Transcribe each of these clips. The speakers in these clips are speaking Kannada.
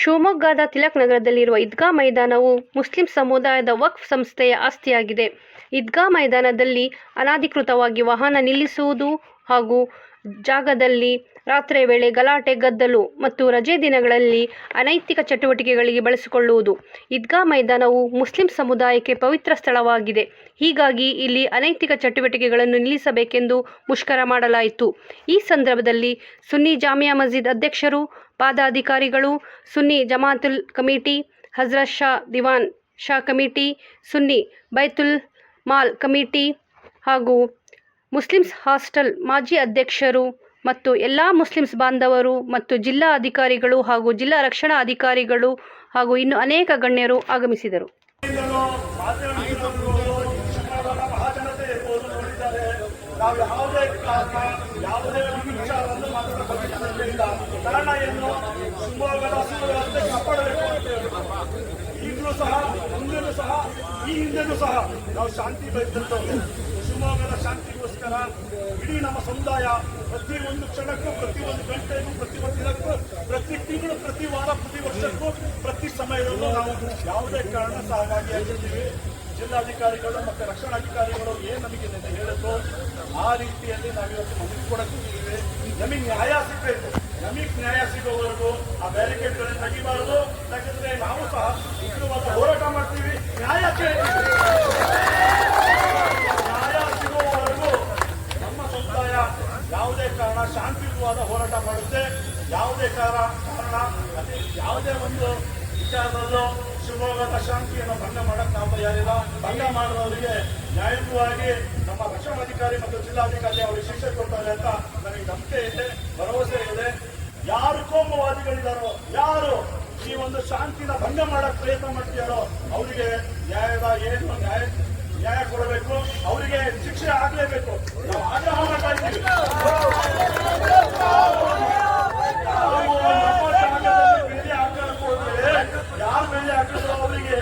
ಶಿವಮೊಗ್ಗದ ತಿಲಕ್ ನಗರದಲ್ಲಿರುವ ಈದ್ಗಾ ಮೈದಾನವು ಮುಸ್ಲಿಂ ಸಮುದಾಯದ ವಕ್ಫ್ ಸಂಸ್ಥೆಯ ಆಸ್ತಿಯಾಗಿದೆ. ಈದ್ಗಾ ಮೈದಾನದಲ್ಲಿ ಅನಧಿಕೃತವಾಗಿ ವಾಹನ ನಿಲ್ಲಿಸುವುದು ಹಾಗೂ ಜಾಗದಲ್ಲಿ ರಾತ್ರಿ ವೇಳೆ ಗಲಾಟೆ, ಗದ್ದಲು ಮತ್ತು ರಜೆ ದಿನಗಳಲ್ಲಿ ಅನೈತಿಕ ಚಟುವಟಿಕೆಗಳಿಗೆ ಬಳಸಿಕೊಳ್ಳುವುದು. ಈದ್ಗಾ ಮೈದಾನವು ಮುಸ್ಲಿಂ ಸಮುದಾಯಕ್ಕೆ ಪವಿತ್ರ ಸ್ಥಳವಾಗಿದೆ. ಹೀಗಾಗಿ ಇಲ್ಲಿ ಅನೈತಿಕ ಚಟುವಟಿಕೆಗಳನ್ನು ನಿಲ್ಲಿಸಬೇಕೆಂದು ಮುಷ್ಕರ ಮಾಡಲಾಯಿತು. ಈ ಸಂದರ್ಭದಲ್ಲಿ ಸುನ್ನಿ ಜಾಮಿಯಾ ಮಸ್ಜಿದ್ ಅಧ್ಯಕ್ಷರು, ಪದಾಧಿಕಾರಿಗಳು, Sunni Jamatul committee, Hazrat Shah Diwan Shah committee, Sunni Baitul Mal committee ಹಾಗೂ ಮುಸ್ಲಿಮ್ಸ್ ಹಾಸ್ಟೆಲ್ ಮಾಜಿ ಅಧ್ಯಕ್ಷರು ಮತ್ತು ಎಲ್ಲ ಮುಸ್ಲಿಮ್ಸ್ ಬಾಂಧವರು ಮತ್ತು ಜಿಲ್ಲಾ ಅಧಿಕಾರಿಗಳು ಹಾಗೂ ಜಿಲ್ಲಾ ರಕ್ಷಣಾ ಅಧಿಕಾರಿಗಳು ಹಾಗೂ ಇನ್ನು ಅನೇಕ ಗಣ್ಯರು ಆಗಮಿಸಿದರು. ಏನು ಶಿವಮೊಗ್ಗದ ಸುವ್ಯವಸ್ಥೆ ಕಾಪಾಡಬೇಕು ಅಂತ ಹೇಳಿ ಈಗಲೂ ಸಹ, ಮುಂದೆನೂ ಸಹ, ಈ ಹಿಂದೆನೂ ಸಹ ನಾವು ಶಾಂತಿ ಬಯಸಿದ್ದವು ಶಿವಮೊಗ್ಗದ ಶಾಂತಿಗೋಸ್ಕರ ಇಡೀ ನಮ್ಮ ಸಮುದಾಯ ಪ್ರತಿ ಒಂದು ಕ್ಷಣಕ್ಕೂ ಪ್ರತಿ ಒಂದು ಗಂಟೆಗೂ ಪ್ರತಿ ಒಂದು ದಿನಕ್ಕೂ, ಪ್ರತಿ ತಿಂಗಳು, ಪ್ರತಿ ವಾರ, ಪ್ರತಿ ವರ್ಷಕ್ಕೂ, ಪ್ರತಿ ಸಮಯದಲ್ಲೂ ನಾವು ಯಾವುದೇ ಕಾರಣ ಸಹಭಾಗಿಯಾಗಿರ್ತೀವಿ ಜಿಲ್ಲಾಧಿಕಾರಿಗಳು ಮತ್ತು ರಕ್ಷಣಾಧಿಕಾರಿಗಳು ಏನು ನಮಗೆ ಹೇಳಿದ್ರು, ಆ ರೀತಿಯಲ್ಲಿ ನಾವಿವತ್ತು ಮನವಿ ಕೊಡಕ್ಕಿದ್ದೀವಿ ನಮಗೆ ನ್ಯಾಯ ಸಿಗಬೇಕು. ನಮಗೆ ನ್ಯಾಯ ಸಿಗೋವರೆಗೂ ಆ ಬ್ಯಾರಿಕೇಡ್ಗಳನ್ನು ತೆಗಿಬಾರದು. ಯಾಕಂದ್ರೆ ನಾವು ಸಹ ಉಗ್ರವಾದ ಹೋರಾಟ ಮಾಡ್ತೀವಿ. ನ್ಯಾಯ ನ್ಯಾಯ ಸಿಗೋವರೆಗೂ ನಮ್ಮ ಸಮುದಾಯ ಯಾವುದೇ ಕಾರಣ ಶಾಂತಿಯುತವಾದ ಹೋರಾಟ ಮಾಡುತ್ತೆ. ಯಾವುದೇ ಕಾರಣ ಕಾರಣ ಯಾವುದೇ ಒಂದು ವಿಚಾರದಲ್ಲೂ ಶಿವಮೊಗ್ಗದ ಶಾಂತಿಯನ್ನು ಭಂಗ ಮಾಡಕ್ಕೆ ನಾವು ತಯಾರಿಲ್ಲ. ಭಂಗ ಮಾಡುವವರಿಗೆ ನ್ಯಾಯಯುತವಾಗಿ ನಮ್ಮ ರಕ್ಷಣಾಧಿಕಾರಿ ಮತ್ತು ಜಿಲ್ಲಾಧಿಕಾರಿ ಅವರಿಗೆ ಶಿಕ್ಷೆ ಕೊಡ್ತಾರೆ ಅಂತ ನನಗೆ ನಂಬಿಕೆ ಇದೆ, ಭರವಸೆ ಇದೆ. ಯಾರು ಕೋಮವಾದಿಗಳಿದಾರೋ ಯಾರು ಈ ಒಂದು ಶಾಂತಿನ ಭಂಗ ಮಾಡಕ್ ಪ್ರಯತ್ನ ಮಾಡ್ತೀಯಾರೋ ಅವರಿಗೆ ನ್ಯಾಯದ ಏನು ನ್ಯಾಯ ನ್ಯಾಯ ಕೊಡಬೇಕು, ಅವರಿಗೆ ಶಿಕ್ಷೆ ಆಗ್ಲೇಬೇಕು. ನಾವು ಆಗ್ರಹ ಮಾಡ್ತಾ ಇದ್ದೀವಿ. ಯಾರು ಬೆಳ್ಳಿ ಹಾಕಿದ್ರು ಅವರಿಗೆ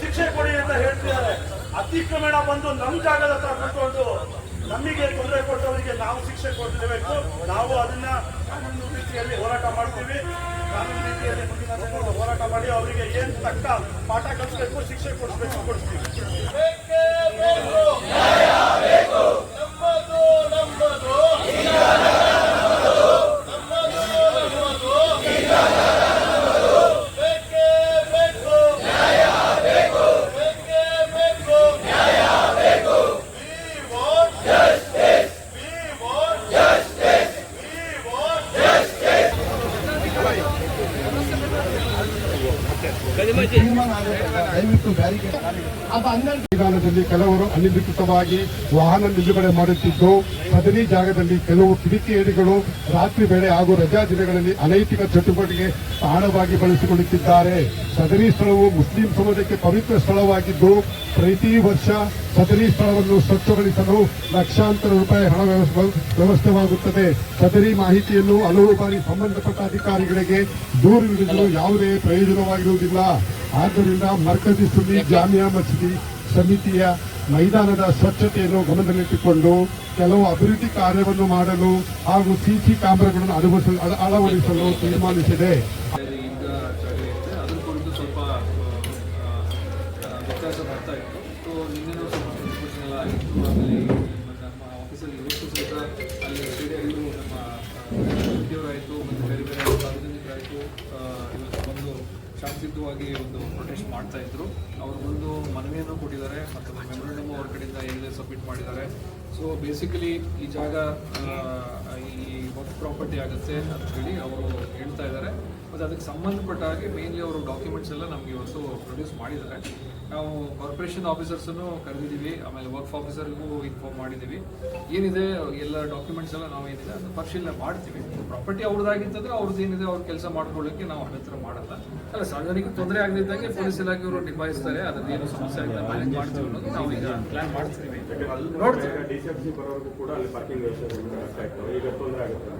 ಶಿಕ್ಷೆ ಕೊಡಿ ಅಂತ ಹೇಳ್ತಿದ್ದಾರೆ. ಅತಿಕ್ರಮಣ ಬಂದು ನಮ್ಮ ಜಾಗದ ಹತ್ರ ನಮಗೆ ತೊಂದರೆ ಕೊಟ್ಟವರಿಗೆ ನಾವು ಶಿಕ್ಷೆ ಕೊಡಲೇಬೇಕು ನಾವು ಅದನ್ನ ಕಾನೂನು ರೀತಿಯಲ್ಲಿ ಹೋರಾಟ ಮಾಡ್ತೀವಿ. ಕಾನೂನು ರೀತಿಯಲ್ಲಿ ಮುಂದಿನ ಹೋರಾಟ ಮಾಡಿ ಅವರಿಗೆ ಏನ್ ತಕ್ಕ ಪಾಠ ಕಲಿಸ್ಬೇಕು, ಶಿಕ್ಷೆ ಕೊಡಿಸ್ಬೇಕು ಕೊಡಿಸ್ತೀವಿ. ದಯವಿಟ್ಟು ಕೆಲವರು ಅನಿಧಿಕೃತವಾಗಿ ವಾಹನ ನಿಲುಗಡೆ ಮಾಡುತ್ತಿದ್ದು, ಸದರಿ ಜಾಗದಲ್ಲಿ ಕೆಲವು ಕಿಡಿಕೇಡಿಗಳು ರಾತ್ರಿ ವೇಳೆ ಹಾಗೂ ರಜಾ ದಿನಗಳಲ್ಲಿ ಅನೈತಿಕ ಚಟುವಟಿಕೆ ತಾಣವಾಗಿ ಬಳಸಿಕೊಳ್ಳುತ್ತಿದ್ದಾರೆ. ಸದರಿ ಸ್ಥಳವು ಮುಸ್ಲಿಂ ಸಮುದಾಯಕ್ಕೆ ಪವಿತ್ರ ಸ್ಥಳವಾಗಿದ್ದು, ಪ್ರತಿ ವರ್ಷ ಸದರಿ ಸ್ಥಳವನ್ನು ಸ್ವಚ್ಛಗೊಳಿಸಲು ಲಕ್ಷಾಂತರ ರೂಪಾಯಿ ಹಣ ವ್ಯವಸ್ಥೆ ವ್ಯವಸ್ಥೆವಾಗುತ್ತದೆ. ಸದರಿ ಮಾಹಿತಿಯನ್ನು ಹಲವು ಬಾರಿ ಸಂಬಂಧಪಟ್ಟ ಅಧಿಕಾರಿಗಳಿಗೆ ದೂರು ನೀಡಲು ಯಾವುದೇ ಪ್ರಯೋಜನವಾಗಿರುವುದಿಲ್ಲ. ಆದ್ದರಿಂದ ಮರ್ಕಜಿ ಸುನ್ನಿ ಜಾಮಿಯಾ ಮಸೀದಿ ಸಮಿತಿಯ ಮೈದಾನದ ಸ್ವಚ್ಛತೆಯನ್ನು ಗಮನದಲ್ಲಿಟ್ಟುಕೊಂಡು ಕೆಲವು ಅಭಿವೃದ್ಧಿ ಕಾರ್ಯವನ್ನು ಮಾಡಲು ಹಾಗೂ ಸಿಸಿ ಕ್ಯಾಮೆರಾಗಳನ್ನು ಅಳವಡಿಸಲು ಅಳ- ಅಳವಡಿಸಲು ತೀರ್ಮಾನಿಸಿದೆ. ಆಮೇಲೆ ನಮ್ಮ ಆಫೀಸಲ್ಲಿ ಅಲ್ಲಿ ನಮ್ಮ ಮತ್ತು ಬೇರೆ ಬೇರೆ ಸಾರ್ವಜನಿಕರಾಯಿತು ಶಾಂತಿಯುತವಾಗಿ ಒಂದು ಪ್ರೊಟೆಸ್ಟ್ ಮಾಡ್ತಾ ಇದ್ರು ಅವರು ಒಂದು ಮನವಿಯನ್ನು ಕೊಟ್ಟಿದ್ದಾರೆ ಮತ್ತು ಮೆಮೊರಂಡಮ್ ಅವ್ರ ಕಡೆಯಿಂದ ಏನಿದೆ ಸಬ್ಮಿಟ್ ಮಾಡಿದ್ದಾರೆ ಸೊ ಬೇಸಿಕಲಿ ಈ ಜಾಗ ಈ ವರ್ಕ್ ಪ್ರಾಪರ್ಟಿ ಆಗುತ್ತೆ ಅಂತ ಹೇಳಿ ಅವರು ಹೇಳ್ತಾ ಇದ್ದಾರೆ. ಮತ್ತು ಅದಕ್ಕೆ ಸಂಬಂಧಪಟ್ಟ ಹಾಗೆ ಮೇನ್ಲಿ ಅವರು ಡಾಕ್ಯುಮೆಂಟ್ಸ್ ಎಲ್ಲ ನಮಗೆ ಇವತ್ತು ಪ್ರೊಡ್ಯೂಸ್ ಮಾಡಿದ್ದಾರೆ. ನಾವು ಕಾರ್ಪೊರೇಷನ್ ಆಫೀಸರ್ಸನ್ನು ಕರೆದಿದ್ದೀವಿ, ಆಮೇಲೆ ವರ್ಕ್ ಆಫೀಸರ್ಗೂ ಇನ್ಫಾರ್ಮ್ ಮಾಡಿದ್ದೀವಿ. ಏನಿದೆ, ಎಲ್ಲ ಡಾಕ್ಯುಮೆಂಟ್ಸ್ ಎಲ್ಲ ನಾವು ಏನಿದೆ ಅದು ಪರಿಶೀಲನೆ ಮಾಡ್ತೀವಿ. ಪ್ರಾಪರ್ಟಿ ಅವ್ರದ್ದಾಗಿತ್ತಂದ್ರೆ ಅವ್ರದ್ದು ಏನಿದೆ, ಅವ್ರ ಕೆಲಸ ಮಾಡ್ಕೊಳ್ಳೋಕ್ಕೆ ನಾವು ಅಭ್ಯಂತರ ಮಾಡಲ್ಲ. ಅಲ್ಲ ಸಾರ್ವಜನಿಕ ತೊಂದರೆ ಆಗದಿದ್ದಂಗೆ ಪೊಲೀಸ್ ಇಲಾಖೆಯವರು ನಿಭಾಯಿಸ್ತಾರೆ ಅದೇನು ಸಮಸ್ಯೆ ಆಗಿದೆ ಮ್ಯಾನೇಜ್ ಮಾಡ್ತೀವಿ ಅನ್ನೋದು ನಾವು ಈಗ ಪ್ಲಾನ್ ಮಾಡ್ತೀವಿ. ನೋಡ್ತೀವಿ.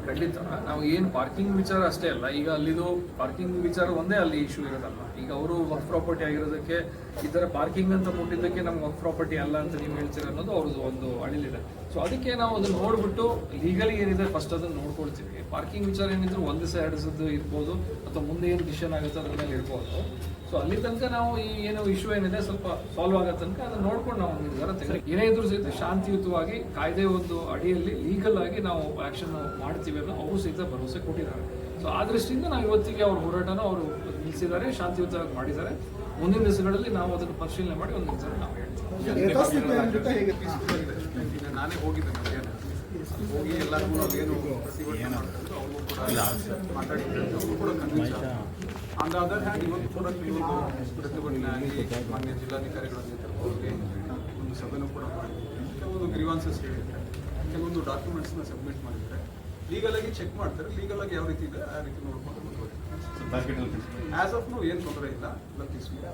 ಖಂಡಿತ. ನಾವು ಏನು ಪಾರ್ಕಿಂಗ್ ವಿಚಾರ ಅಷ್ಟೇ ಅಲ್ಲ ಈಗ ಅಲ್ಲಿದು ಪಾರ್ಕಿಂಗ್ ವಿಚಾರ ಒಂದೇ ಅಲ್ಲಿ ಇಶ್ಯೂ ಇರೋದಲ್ಲ. ಈಗ ಅವರು ವರ್ಕ್ ಪ್ರಾಪರ್ಟಿ ಆಗಿರೋದಕ್ಕೆ ಈ ಥರ ಪಾರ್ಕಿಂಗ್ ಅಂತ ಮುಟ್ಟಿದ್ದಕ್ಕೆ ನಮ್ಗೆ ವರ್ಕ್ ಪ್ರಾಪರ್ಟಿ ಅಲ್ಲ ಅಂತ ನೀವು ಹೇಳ್ತೀರ ಅನ್ನೋದು ಅವ್ರದ್ದು ಒಂದು ಅಳಿಲಿದೆ. ಸೊ ಅದಕ್ಕೆ ನಾವು ಅದನ್ನ ನೋಡ್ಬಿಟ್ಟು ಲೀಗಲಿ ಏನಿದೆ ಫಸ್ಟ್ ಅದನ್ನ ನೋಡ್ಕೊಳ್ತೀವಿ. ಪಾರ್ಕಿಂಗ್ ವಿಚಾರ ಏನಿದ್ರು ಒಂದು ದಿವಸ ಎರಡು ಇರ್ಬೋದು ಅಥವಾ ಮುಂದೆ ಏನು ಡಿಸಿಷನ್ ಆಗುತ್ತೆ ಅದ್ರ ಇರ್ಬೋದು ಸೊ ಅಲ್ಲಿ ತನಕ ನಾವು ಈ ಏನು ಇಶ್ಯೂ ಏನಿದೆ ಸ್ವಲ್ಪ ಸಾಲ್ವ್ ಆಗೋ ತನಕ ಅದನ್ನ ನೋಡ್ಕೊಂಡು ನಾವು ನಿರ್ಧಾರ ತೆಗೆದು ಏನೇ ಇದ್ರೂ ಸಹಿತ ಶಾಂತಿಯುತವಾಗಿ ಕಾಯ್ದೆ ಒಂದು ಅಡಿಯಲ್ಲಿ ಲೀಗಲ್ ಆಗಿ ನಾವು ಆಕ್ಷನ್ ಮಾಡ್ತೀವಿ ಅನ್ನೋ ಅವರು ಸಹಿತ ಭರವಸೆ ಕೊಟ್ಟಿದ್ದಾರೆ. ಸೊ ಆ ದೃಷ್ಟಿಯಿಂದ ನಾವು ಇವತ್ತಿಗೆ ಅವ್ರ ಹೋರಾಟನ ಅವರು ನಿಲ್ಲಿಸಿದ್ದಾರೆ ಶಾಂತಿಯುತವಾಗಿ ಮಾಡಿದ್ದಾರೆ. ಮುಂದಿನ ದಿವಸಗಳಲ್ಲಿ ನಾವು ಅದನ್ನು ಪರಿಶೀಲನೆ ಮಾಡಿ ಒಂದು ನಿರ್ಧಾರ ನಾವು ಹೇಳ್ತೀವಿ. ನಾನೇ ಹೋಗಿದ್ದೆ ಹೋಗಿ ಎಲ್ಲರಿಗೂ ಏನು ಪ್ರತಿಭಟನೆ ಅವ್ರಿಗೂ ಕೂಡ ಮಾತಾಡಿ ಅವರು ಕೂಡ convince on the other hand ಇವತ್ತು ಕೂಡ ಕೆಲವೊಂದು ಪ್ರತಿಭಟನೆ ಆಗಿ ಮಾನ್ಯ ಜಿಲ್ಲಾಧಿಕಾರಿಗಳ ನೇತೃತ್ವದಲ್ಲಿ ಒಂದು ಸಭೆನೂ ಕೂಡ ಮಾಡಿದ್ದಾರೆ ಕೆಲವೊಂದು ಗ್ರೀವಾನ್ಸಸ್ ಹೇಳಿದ್ದಾರೆ ಕೆಲವೊಂದು ಡಾಕ್ಯುಮೆಂಟ್ಸ್ನ ಸಬ್ಮಿಟ್ ಮಾಡಿದರೆ ಲೀಗಲ್ ಆಗಿ ಚೆಕ್ ಮಾಡ್ತಾರೆ ಲೀಗಲ್ ಆಗಿ ಯಾವ ರೀತಿ ಇದೆ ಆ ರೀತಿ ನೋಡ್ಕೊಂಡು ಮುಂದುವರಿತಾರೆ ಆಸ್ ಆಫ್ ನೋ ಏನು ತೊಂದರೆ ಇಲ್ಲ ಎಲ್ಲ ಪೀಸ್ಫುಲ್